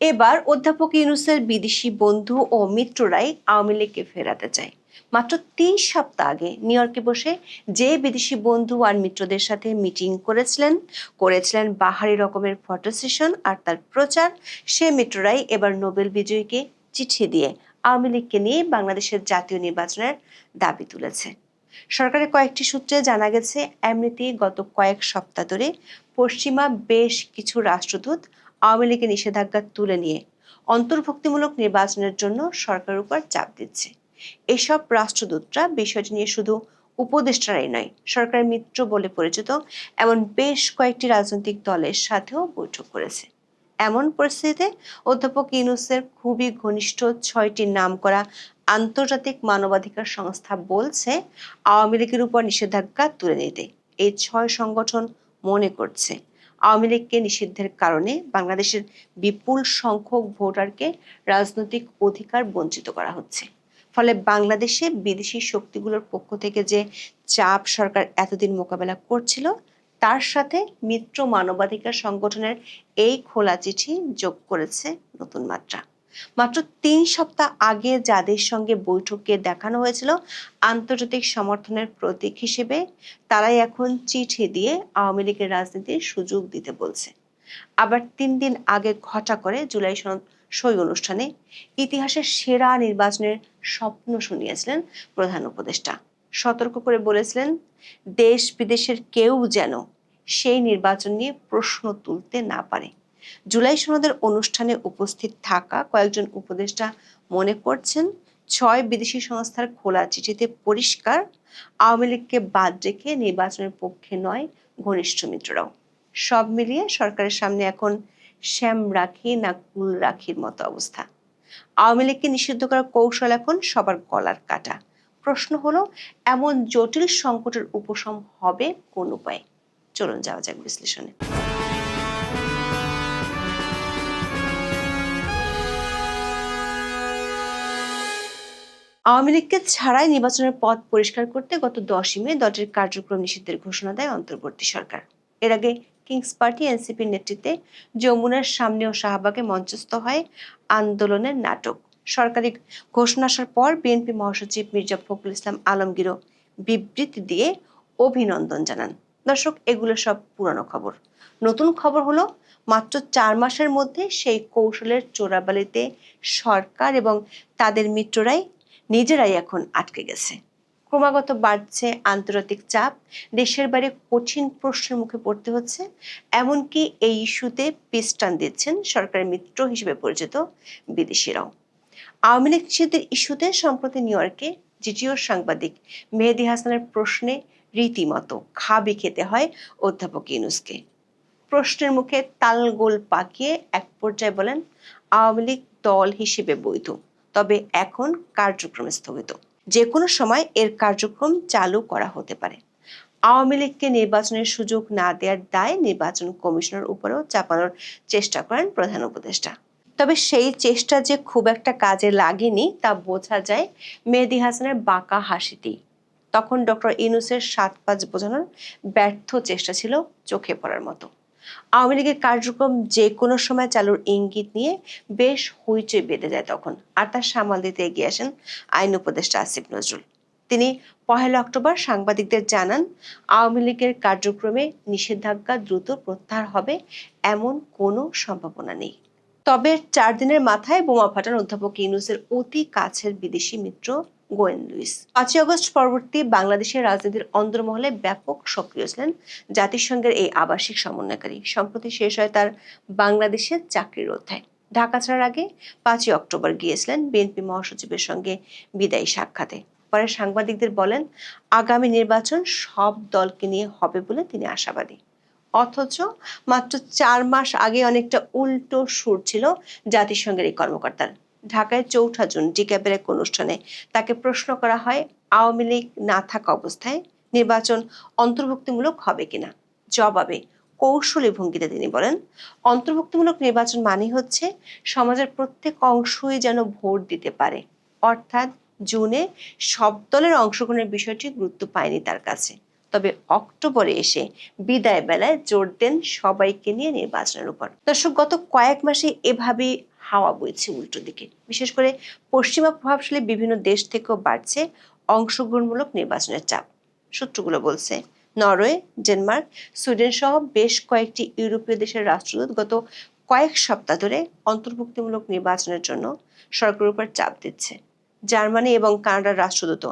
এবার অধ্যাপক ইউনুসের বিদেশি বন্ধু ও মিত্ররাই আওয়ামী লীগকে ফেরাতে চায়। মাত্র তিন সপ্তাহ আগে নিউ ইয়র্কে বসে যে বিদেশি বন্ধু আর মিত্রদের সাথে মিটিং করেছিলেন করেছিলেন বাহারি রকমের ফটো সেশন আর তার প্রচার, সে মিত্ররাই এবার নোবেল বিজয়ীকে চিঠি দিয়ে আওয়ামী লীগকে নিয়ে বাংলাদেশের জাতীয় নির্বাচনের দাবি তুলেছে। সরকারের কয়েকটি সূত্রে জানা গেছে, এমনিতেই গত কয়েক সপ্তাহ ধরে পশ্চিমা বেশ কিছু রাষ্ট্রদূত আওয়ামী লীগের নিষেধাজ্ঞা তুলে নিয়ে অন্তর্ভুক্তিমূলক নির্বাচনের জন্য সরকারের উপর চাপ দিচ্ছে। এসব রাষ্ট্রদূতরা বিষয়টি নিয়ে শুধু উপদেষ্টারাই নয়, সরকারের মিত্র বলে পরিচিত এমন বেশ কয়েকটি রাজনৈতিক দলের সাথেও বৈঠক করেছে। এমন পরিস্থিতিতে অধ্যাপক ইউনুসের খুবই ঘনিষ্ঠ ছয়টি নাম করা আন্তর্জাতিক মানবাধিকার সংস্থা বলছে, আওয়ামী লীগের উপর নিষেধাজ্ঞা তুলে নিতে। এই ছয় সংগঠন মনে করছে। আওয়ামী লীগকে নিষিদ্ধের কারণে বাংলাদেশের বিপুল সংখ্যক ভোটারকে রাজনৈতিক অধিকার বঞ্চিত করা হচ্ছে। ফলে বাংলাদেশে বিদেশি শক্তিগুলোর পক্ষ থেকে যে চাপ সরকার এতদিন মোকাবেলা করছিল, তার সাথে মিত্র মানবাধিকার সংগঠনের এই খোলা চিঠি যোগ করেছে নতুন মাত্রা। মাত্র তিন সপ্তাহ আগে যাদের সঙ্গে বৈঠকে দেখানো হয়েছিল আন্তর্জাতিক সমর্থনের প্রতীক হিসেবে, তারাই এখন চিঠি দিয়ে আওয়ামী লীগের রাজনীতির সুযোগ দিতে বলছে। আবার তিন দিন আগে ঘটা করে জুলাই সনদ সই অনুষ্ঠানে ইতিহাসের সেরা নির্বাচনের স্বপ্ন শুনিয়েছিলেন প্রধান উপদেষ্টা। সতর্ক করে বলেছিলেন দেশ বিদেশের কেউ যেন সেই নির্বাচন নিয়ে প্রশ্ন তুলতে না পারে। জুলাই সনদের অনুষ্ঠানে উপস্থিত থাকা কয়েকজন উপদেষ্টা মনে করছেন, ছয় বিদেশি সংস্থার খোলা চিঠিতে পরিষ্কার, আওয়ামী লীগকে বাদ রেখে নির্বাচনের পক্ষে নয় ঘনিষ্ঠ মিত্ররাও। সব মিলিয়ে সরকারের সামনে এখন শ্যাম রাখি না কুল রাখির মতো অবস্থা। আওয়ামী লীগকে নিষিদ্ধ করার কৌশল এখন সবার গলার কাটা। প্রশ্ন হলো, এমন জটিল সংকটের উপশম হবে কোন উপায়ে? চলুন যাওয়া যাক বিশ্লেষণে। আওয়ামী লীগকে ছাড়াই নির্বাচনের পথ পরিষ্কার করতে গত দশই মে দলটির কার্যক্রম নিষিদ্ধের ঘোষণা দেয় অন্তর্বর্তী সরকার। এর আগে কিংস পার্টি এনসিপির নেতৃত্বে যমুনার সামনে ও শাহবাগে মঞ্চস্থ হয় আন্দোলনের নাটক। সরকারি ঘোষণা আসার পর বিএনপি মহাসচিব মির্জা ফখরুল ইসলাম আলমগীরও বিবৃতি দিয়ে অভিনন্দন জানান। দর্শক, এগুলো সব পুরানো খবর। নতুন খবর হলো, মাত্র চার মাসের মধ্যে সেই কৌশলের চোরাবালিতে সরকার এবং তাদের মিত্ররাই নিজেরাই এখন আটকে গেছে। ক্রমাগত বাড়ছে আন্তর্জাতিক চাপ, দেশের বাইরে কঠিন প্রশ্নের মুখে পড়তে হচ্ছে, এমনকি এই ইস্যুতে পিস্টান দিচ্ছেন সরকারের মিত্র হিসেবে পরিচিত বিদেশিরাও। আওয়ামী লীগ নিষিদ্ধের ইস্যুতে সম্প্রতি নিউ ইয়র্কে জিটিওর সাংবাদিক মেহেদি হাসানের প্রশ্নে রীতিমতো খাবি খেতে হয় অধ্যাপক ইউনুসকে। প্রশ্নের মুখে তালগোল পাকিয়ে এক পর্যায়ে বলেন, আওয়ামী লীগ দল হিসেবে বৈধ। তবে এখন কার্যক্রম স্থগিত। যে কোনো সময় এর কার্যক্রম চালু করা হতে পারে। আওয়ামী লীগকে নির্বাচনের সুযোগ না দেওয়ার দায় নির্বাচন কমিশনের উপরেও চাপানোর চেষ্টা করেন প্রধান উপদেষ্টা। তবে সেই চেষ্টা যে খুব একটা কাজে লাগেনি তা বোঝা যায় মেহেদি হাসানের বাঁকা হাসিতেই তখন ডক্টর ইনুসের সাত পাঁচ বোঝানোর ব্যর্থ চেষ্টা ছিল চোখে পড়ার মতো। আওয়ামী লীগের কার্যক্রম যে কোনো সময় চালুর ইঙ্গিত নিয়ে বেশ হইচই বেঁধে যায় তখন। আর তার সামাল দিতে এগিয়ে আসেন আইন উপদেষ্টা আসিফ নজরুল। তিনি পহেলা অক্টোবর সাংবাদিকদের জানান, আওয়ামী লীগের কার্যক্রমে নিষেধাজ্ঞা দ্রুত প্রত্যাহার হবে এমন কোনো সম্ভাবনা নেই। তবে চার দিনের মাথায় বোমা ফাটান অধ্যাপক ইউনুসের অতি কাছের বিদেশি মিত্র গোয়েন লুইস। পাঁচই আগস্ট পরবর্তী বাংলাদেশের রাজনীতির অন্দরমহলে ব্যাপক সক্রিয় ছিলেন জাতিসংঘের এই আবাসিক সমন্বয়কারী। সম্প্রতি শেষ হয় তার বাংলাদেশের চাকরির অধ্যায়। ঢাকা ছাড়ার আগে পাঁচই অক্টোবর গিয়েছিলেন বিএনপি মহাসচিবের সঙ্গে বিদায়ী সাক্ষাতে। পরে সাংবাদিকদের বলেন, আগামী নির্বাচন সব দলকে নিয়ে হবে বলে তিনি আশাবাদী। অথচ মাত্র চার মাস আগে অনেকটা উল্টো সুর ছিল জাতিসংঘের এই কর্মকর্তার। ঢাকায় চৌঠা জুন ডিক্যাবের এক অনুষ্ঠানে তাকে প্রশ্ন করা হয়, আওয়ামী লীগ না থাকা অবস্থায় নির্বাচন অন্তর্ভুক্তিমূলক হবে কিনা? জবাবে কৌশলী ভঙ্গিতে তিনি বলেন, অন্তর্ভুক্তিমূলক নির্বাচন মানে হচ্ছে সমাজের প্রত্যেক অংশই যেন ভোট দিতে পারে। অর্থাৎ জুনে সব দলের অংশগ্রহণের বিষয়টি গুরুত্ব পায়নি তার কাছে। তবে অক্টোবরে এসে বিদায় বেলায় জোর দেন সবাইকে নিয়ে নির্বাচনের উপর। দর্শক, গত কয়েক মাসে এভাবে হাওয়া বইছে উল্টো দিকে। বিশেষ করে পশ্চিমা প্রভাবশালী বিভিন্ন দেশ থেকেও বাড়ছে অংশগ্রহণমূলক নির্বাচনের চাপ। সূত্রগুলো বলছে, নরওয়ে, ডেনমার্ক, সুইডেন সহ বেশ কয়েকটি ইউরোপীয় দেশের রাষ্ট্রদূত গত কয়েক সপ্তাহ ধরে অন্তর্ভুক্তিমূলক নির্বাচনের জন্য সরকারের উপর চাপ দিচ্ছে। জার্মানি এবং কানাডার রাষ্ট্রদূত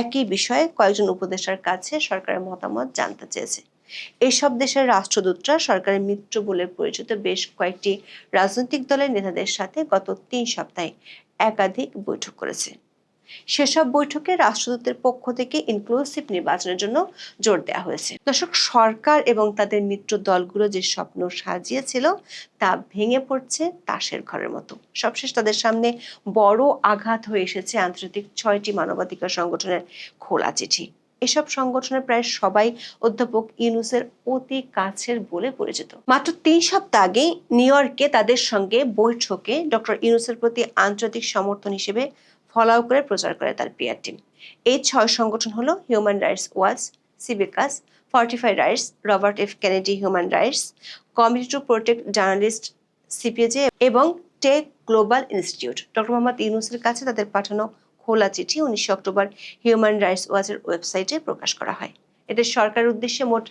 একই বিষয়ে কয়েকজন উপদেষ্টার কাছে সরকারের মতামত জানতে চেয়েছে। এইসব দেশের রাষ্ট্রদূতরা সরকারের মিত্র বলে পরিচিত বেশ কয়েকটি রাজনৈতিক দলের নেতাদের সাথে গত তিন সপ্তাহে একাধিক বৈঠক করেছে। সেসব বৈঠকে রাষ্ট্রদূতের পক্ষ থেকে ইনক্লুসিভ নির্বাচনের জন্য জোর দেওয়া হয়েছে। দর্শক, সরকার এবং তাদের মিত্র দলগুলো যে স্বপ্ন সাজিয়েছিল তা ভেঙে পড়ছে তাসের ঘরের মতো। সবশেষ তাদের সামনে বড় আঘাত হয়ে এসেছে আন্তর্জাতিক ছয়টি মানবাধিকার সংগঠনের খোলা চিঠি। এসব সংগঠনের প্রায় সবাই অধ্যাপক ইউনুসের অতি কাছের বলে পরিচিত। মাত্র তিন সপ্তাহ আগে নিউ ইয়র্কে তাদের সঙ্গে বৈঠকে ডক্টর ইউনুসের প্রতি আন্তর্জাতিক সমর্থন হিসেবে ফলাও করে প্রচার করে তার পিয়ার টিম। এই ছয় সংগঠন হলো human rights watch সিবিকাস Fortify Rights, Robert F Kennedy Human Rights Committee to Protect Journalist CPJ এবং Tech Global Institute. Doctor Mohammad ইউনুসের কাছে তাদের পাঠানো খোলা চিঠি উনিশে অক্টোবর হিউম্যান রাইটস ওয়াচের ওয়েবসাইটে প্রকাশ করা হয়। এতে সরকারের উদ্দেশ্যে মোট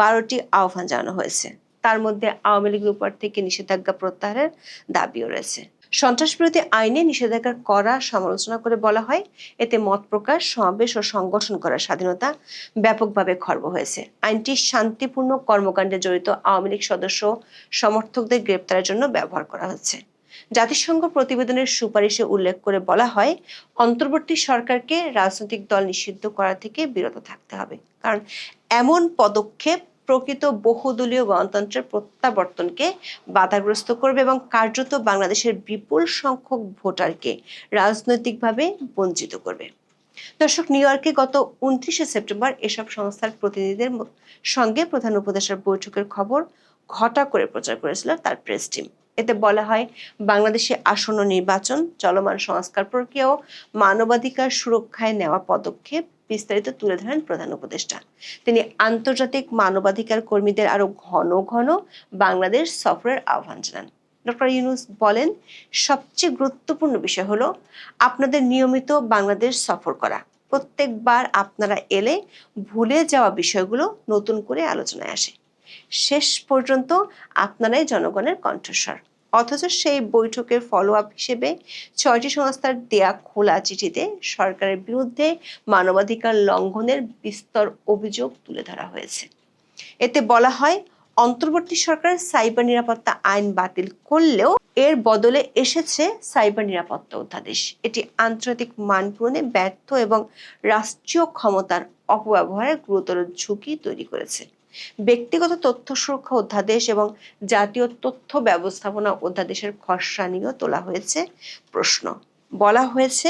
বারোটি আহ্বান জানানো হয়েছে। তার মধ্যে আওয়ামী লীগের উপর থেকে নিষেধাজ্ঞা প্রত্যাহারের দাবিও রয়েছে। সন্ত্রাস বিরোধী আইনে নিষেধাজ্ঞার করা সমালোচনা করে বলা হয়। এতে মত প্রকাশ, সমাবেশ ও সংগঠন করার স্বাধীনতা ব্যাপকভাবে খর্ব হয়েছে। আইনটি শান্তিপূর্ণ কর্মকাণ্ডে জড়িত আওয়ামী লীগ সদস্য সমর্থকদের গ্রেপ্তারের জন্য ব্যবহার করা হচ্ছে। জাতিসংঘ প্রতিবেদনের সুপারিশে উল্লেখ করে বলা হয়, অন্তর্বর্তী সরকারকে রাজনৈতিক দল নিষিদ্ধ করা থেকে বিরত থাকতে হবে। কারণ এমন পদক্ষেপ প্রকৃত বহুদলীয় গণতন্ত্রের প্রত্যাবর্তনকে বাধাগ্রস্ত করবে এবং কার্যত বাংলাদেশের বিপুল সংখ্যক ভোটারকে রাজনৈতিকভাবে বঞ্চিত করবে। দর্শক, নিউ ইয়র্কে গত উনত্রিশে সেপ্টেম্বর এসব সংস্থার প্রতিনিধিদের সঙ্গে প্রধান উপদেষ্টার বৈঠকের খবর ঘটা করে প্রচার করেছিল তার প্রেস টিম। এতে বলা হয় বাংলাদেশে আসন্ন নির্বাচন, চলমান সংস্কার প্রক্রিয়া ও মানবাধিকার সুরক্ষায় নেওয়া পদক্ষেপ বিস্তারিত তুলে ধরেন প্রধান উপদেষ্টা। তিনি আন্তর্জাতিক মানবাধিকার কর্মীদের আরও ঘন ঘন বাংলাদেশ সফরের আহ্বান জানান। ডক্টর ইউনুস বলেন, সবচেয়ে গুরুত্বপূর্ণ বিষয় হলো আপনাদের নিয়মিত বাংলাদেশ সফর করা। প্রত্যেকবার আপনারা এলে ভুলে যাওয়া বিষয়গুলো নতুন করে আলোচনায় আসে। শেষ পর্যন্ত আপনারাই জনগণের কণ্ঠস্বর। অথচ সেই বৈঠকের ফলো আপ হিসেবে ছয়টি সংস্থার দেয়া খোলা চিঠিতে সরকারের বিরুদ্ধে মানবাধিকার লঙ্ঘনের বিস্তর অভিযোগ তুলে ধরা হয়েছে। এতে বলা হয়, অন্তর্বর্তী সরকার সাইবার নিরাপত্তা আইন বাতিল করলেও এর বদলে এসেছে সাইবার নিরাপত্তা অধ্যাদেশ। এটি আন্তর্জাতিক মান পূরণে ব্যর্থ এবং রাষ্ট্রীয় ক্ষমতার অপব্যবহারের গুরুতর ঝুঁকি তৈরি করেছে। ব্যক্তিগত তথ্য সুরক্ষা অধ্যাদেশ এবং জাতীয় তথ্য ব্যবস্থাপনা অধ্যাদেশের খসড়া নিয়েও তোলা হয়েছে প্রশ্ন। বলা হয়েছে,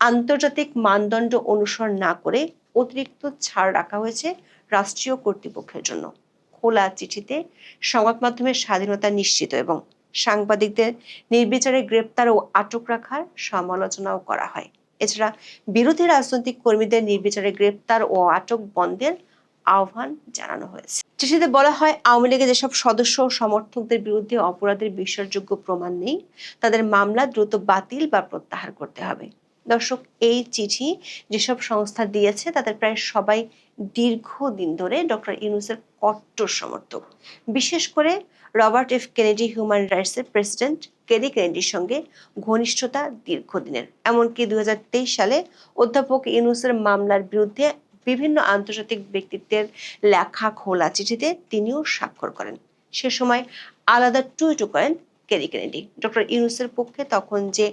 আন্তর্জাতিক মানদণ্ড অনুসরণ না করে অতিরিক্ত ছাড় রাখা হয়েছে রাষ্ট্রীয় কর্তৃপক্ষের জন্য। খোলা চিঠিতে সংবাদ মাধ্যমের স্বাধীনতা নিশ্চিত এবং সাংবাদিকদের নির্বিচারে গ্রেপ্তার ও আটক রাখার সমালোচনাও করা হয়। এছাড়া বিরোধী রাজনৈতিক কর্মীদের নির্বিচারে গ্রেপ্তার ও আটক বন্ধের আহ্বান জানানো হয়েছে। চিঠিতে বলা হয়, আওয়ামী লীগের যেসব সদস্য ও সমর্থকদের বিরুদ্ধে অপরাধের বিশ্বাসযোগ্য প্রমাণ নেই, তাদের মামলা দ্রুত বাতিল বা প্রত্যাহার করতে হবে। দর্শক, এই চিঠি যেসব সংস্থা দিয়েছে, তাদের প্রায় সবাই দীর্ঘদিন ধরে ডক্টর ইউনুসের কট্টর সমর্থক। বিশেষ করে রবার্ট এফ. কেনেডি, হিউম্যান রাইটসের প্রেসিডেন্ট কেরি কেনেডির সঙ্গে ঘনিষ্ঠতা দীর্ঘদিনের। এমনকি দুই হাজার তেইশ সালে অধ্যাপক ইউনুসের মামলার বিরুদ্ধে বিভিন্ন আন্তর্জাতিক ব্যক্তিত্বের লেখা খোলা চিঠিতে তিনিও স্বাক্ষর করেন। সে সময় আলাদা টুইটও করেন কেরি কেনেডি ডক্টর ইউনুসের পক্ষে তখন যে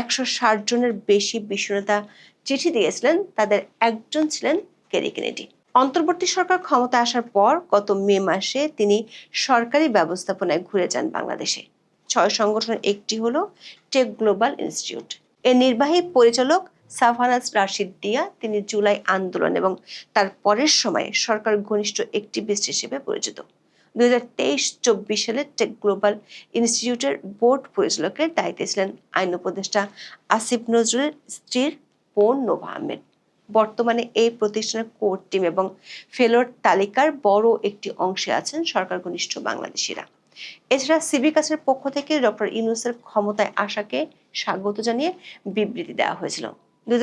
একশো ষাট জনের বেশি বিশ্বনেতা চিঠি দিয়েছিলেন, তাদের একজন ছিলেন কেরি কেনেডি অন্তর্বর্তী সরকার ক্ষমতা আসার পর গত মে মাসে তিনি সরকারি ব্যবস্থাপনায় ঘুরে যান বাংলাদেশে। ছয় সংগঠনের একটি হলো টেক গ্লোবাল ইনস্টিটিউট এর নির্বাহী পরিচালক সাফানাজ রাশিদ দিয়া তিনি জুলাই আন্দোলন এবং তার পরের সময়ে সরকার ঘনিষ্ঠ একটিভিস্ট হিসেবে পরিচিত। দুই হাজার তেইশ চব্বিশ সালে টেক গ্লোবাল ইনস্টিটিউটের বোর্ড পরিচালকের দায়িত্বে ছিলেন আইন উপদেষ্টা আসিফ নজরুলের স্ত্রীর বোন নোভা আহমেদ। বর্তমানে এই প্রতিষ্ঠানের কোর টিম এবং ফেলোর তালিকার বড় একটি অংশে আছেন সরকার ঘনিষ্ঠ বাংলাদেশিরা। এছাড়া সিভিকাসের পক্ষ থেকে ডক্টর ইউনুসের ক্ষমতায় আসাকে স্বাগত জানিয়ে বিবৃতি দেওয়া হয়েছিল। দু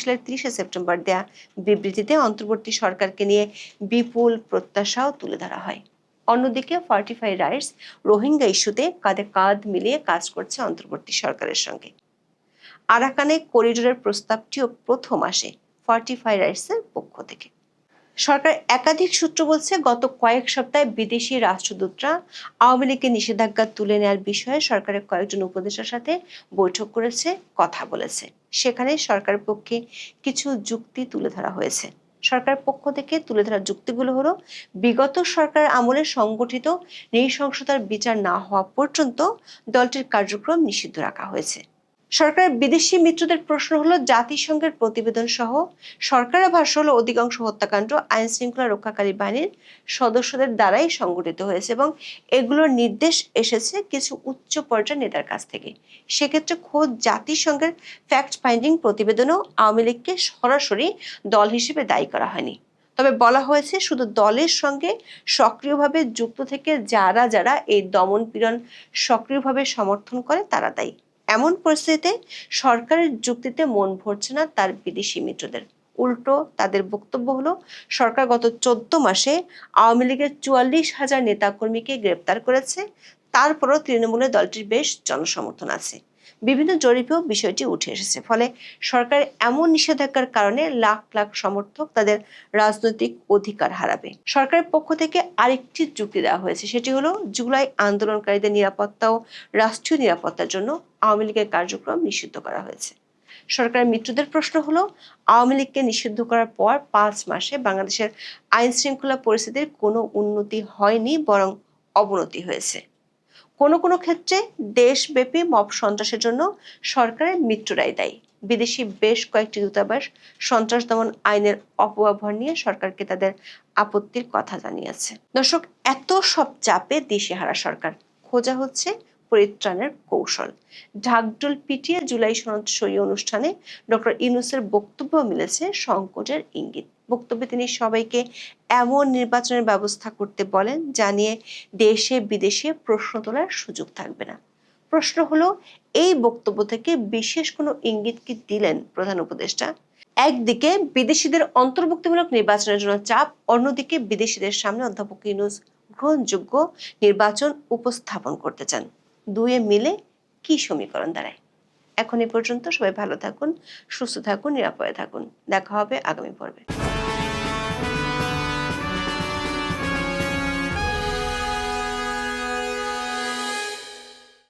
সালের তিরিশে সেপ্টেম্বর দেয়া বিবৃতিতে অন্তর্বর্তী সরকারকে নিয়ে বিপুল প্রত্যাশাও তুলে ধরা হয়। অন্যদিকে ফার্টিফাই রাইটস রোহিঙ্গা ইস্যুতে কাঁধে কাঁধ মিলিয়ে কাজ করছে অন্তর্বর্তী সরকারের সঙ্গে। আরাকানে করিডোরের প্রস্তাবটিও প্রথম আসে ফার্টিফাই রাইটসের পক্ষ থেকে। সরকার একাধিক সূত্র বলছে গত কয়েক সপ্তাহে বিদেশি রাষ্ট্রদূতরা আওয়ামী লীগের নিষেধাজ্ঞা তুলে নেওয়ার বিষয়ে সরকারের কয়েকজন উপদেষ্টার সাথে বৈঠক করেছে, কথা বলেছে। সেখানে সরকারের পক্ষে কিছু যুক্তি তুলে ধরা হয়েছে। সরকারের পক্ষ থেকে তুলে ধরা যুক্তিগুলো হলো, বিগত সরকার আমলে সংগঠিত নৃশংসতার বিচার না হওয়া পর্যন্ত দলটির কার্যক্রম নিষিদ্ধ রাখা হয়েছে। সরকারের বিদেশি মিত্রদের প্রশ্ন হলো, জাতিসংঘের প্রতিবেদন সহ সরকারের ভাষ্য হলো, অধিকাংশ হত্যাকাণ্ড আইন শৃঙ্খলা রক্ষাকারী বাহিনীর সদস্যদের দ্বারাই সংগঠিত হয়েছে এবং এগুলোর নির্দেশ এসেছে কিছু উচ্চ পর্যায়ের নেতার কাছ থেকে। সেক্ষেত্রে খোদ জাতিসংঘের ফ্যাক্ট ফাইন্ডিং প্রতিবেদনও আওয়ামী লীগকে সরাসরি দল হিসেবে দায়ী করা হয়নি। তবে বলা হয়েছে, শুধু দলের সঙ্গে সক্রিয়ভাবে যুক্ত থেকে যারা যারা এই দমন পীড়ন সক্রিয়ভাবে সমর্থন করে, তারা দায়ী। এমন পরিস্থিতিতে সরকারের যুক্তিতে মন ভরছে না তার বিদেশি মিত্রদের। উল্টো তাদের বক্তব্য হলো, সরকার গত চোদ্দ মাসে আওয়ামী লীগের চুয়াল্লিশ হাজার নেতাকর্মীকে গ্রেপ্তার করেছে। তারপরও তৃণমূলে দলটির বেশ জনসমর্থন আছে। বিভিন্ন জরিপেও বিষয়টি উঠে এসেছে। ফলে সরকার এমন নিষেধাজ্ঞার কারণে লাখ লাখ সমর্থক তাদের রাজনৈতিক অধিকার হারাবে। সরকারের পক্ষ থেকে আরেকটি যুক্তি দেওয়া হয়েছে। সেটি হলো, জুলাই আন্দোলনকারীদের নিরাপত্তা ও রাষ্ট্রীয় নিরাপত্তার জন্য আওয়ামী লীগের কার্যক্রম নিষিদ্ধ করা হয়েছে। সরকারের মিত্রদের প্রশ্ন হলো, আওয়ামী লীগকে নিষিদ্ধ করার পর পাঁচ মাসে বাংলাদেশের আইন শৃঙ্খলা পরিস্থিতির কোনো উন্নতি হয়নি, বরং অবনতি হয়েছে। কোনো কোনো ক্ষেত্রে দেশব্যাপী মব সন্ত্রাসের জন্য সরকারের মিত্ররাই দায়ী। বিদেশি বেশ কয়েকটি দূতাবাস সন্ত্রাস দমন আইনের অপব্যবহার নিয়ে সরকারকে তাদের আপত্তির কথা জানিয়েছে। দর্শক, এত সব চাপে দিশেহারা সরকার। খোঁজা হচ্ছে পরিত্রাণের কৌশল। ঢাকঢোল পিটিয়ে জুলাই সনদ সই অনুষ্ঠানে ডক্টর ইউনুসের বক্তব্য মিলেছে সংকটের ইঙ্গিত। বক্তব্যে তিনি সবাইকে এমন নির্বাচনের ব্যবস্থা করতে বলেন, যা নিয়ে দেশে বিদেশে প্রশ্ন তোলার সুযোগ থাকবে না। প্রশ্ন হলো, এই বক্তব্য থেকে বিশেষ কোনো ইঙ্গিত কি দিলেন প্রধান উপদেষ্টা? একদিকে বিদেশিদের অন্তর্ভুক্তিমূলক নির্বাচনের জন্য চাপ, অন্যদিকে বিদেশিদের সামনে অধ্যাপক ইউনুস গ্রহণযোগ্য নির্বাচন উপস্থাপন করতে চান। দুয়ে মিলে কি সমীকরণ দাঁড়ায়? এখন এ পর্যন্ত সবাই ভালো থাকুন, সুস্থ থাকুন, নিরাপদে থাকুন। দেখা হবে আগামী পর্বে।